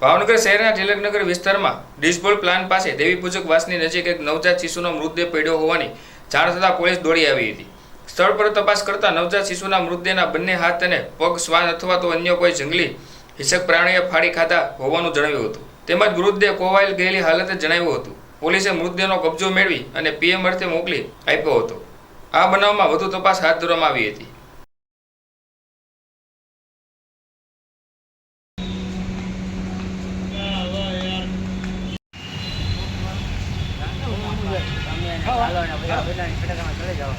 ભાવનગર શહેરના તિલકનગર વિસ્તારમાં ડિશબોલ પ્લાન્ટ પાસે દેવી પૂજક વાસની નજીક એક નવજાત શિશુનો મૃતદેહ પડ્યો હોવાની જાણ થતાં પોલીસ દોડી આવી હતી. સ્થળ પર તપાસ કરતા નવજાત શિશુના મૃતદેહના બંને હાથ અને પગ શ્વાન અથવા તો અન્ય કોઈ જંગલી હિંસક પ્રાણીએ ફાડી ખાધા હોવાનું જણાવ્યું હતું. તેમજ મૃતદેહ કોવાયેલ ગયેલી હાલતે જણાવ્યું હતું. પોલીસે મૃતદેહનો કબજો મેળવી અને પીએમ અર્થે મોકલી આપ્યો હતો. આ બનાવમાં વધુ તપાસ હાથ ધરવામાં આવી હતી. હાલો ને ચલે જાઓ